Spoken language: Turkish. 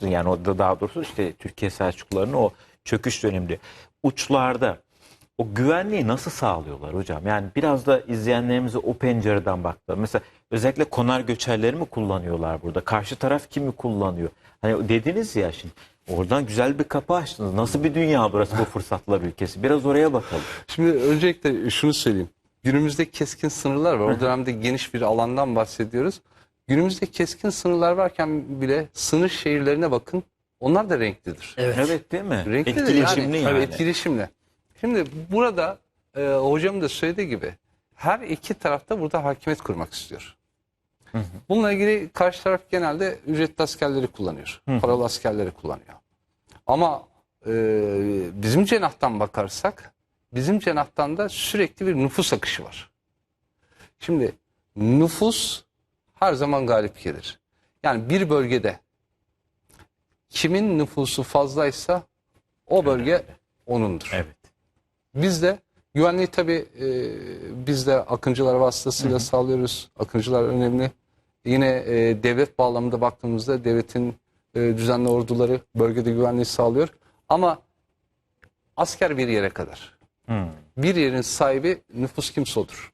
yani o da daha doğrusu işte Türkiye Selçuklularının o çöküş döneminde uçlarda o güvenliği nasıl sağlıyorlar hocam? Yani biraz da izleyenlerimize o pencereden baktılar. Mesela özellikle konar göçerleri mi kullanıyorlar burada? Karşı taraf kimi kullanıyor? Hani dediniz ya şimdi oradan güzel bir kapı açtınız. Nasıl bir dünya burası bu fırsatlar ülkesi? Biraz oraya bakalım. Şimdi öncelikle şunu söyleyeyim. Günümüzde keskin sınırlar var. O dönemde geniş bir alandan bahsediyoruz. Günümüzde keskin sınırlar varken bile sınır şehirlerine bakın. Onlar da renklidir. Evet, değil mi? Renklidir Etkileşimli yani. Tabii etkileşimli. Şimdi burada e, hocam da söylediği gibi her iki tarafta burada hakimiyet kurmak istiyor. Bununla ilgili karşı taraf genelde ücretli askerleri kullanıyor. Paralı askerleri kullanıyor. Ama e, bizim cenahtan bakarsak bizim cenahtan da sürekli bir nüfus akışı var. Şimdi nüfus her zaman galip gelir. Yani bir bölgede kimin nüfusu fazlaysa o bölge onundur. Evet. Biz de güvenliği tabii e, biz de akıncılar vasıtasıyla sağlıyoruz. Akıncılar önemli. Yine e, devlet bağlamında baktığımızda devletin e, düzenli orduları bölgede güvenliği sağlıyor. Ama asker bir yere kadar. Hmm. Bir yerin sahibi nüfus kimse odur.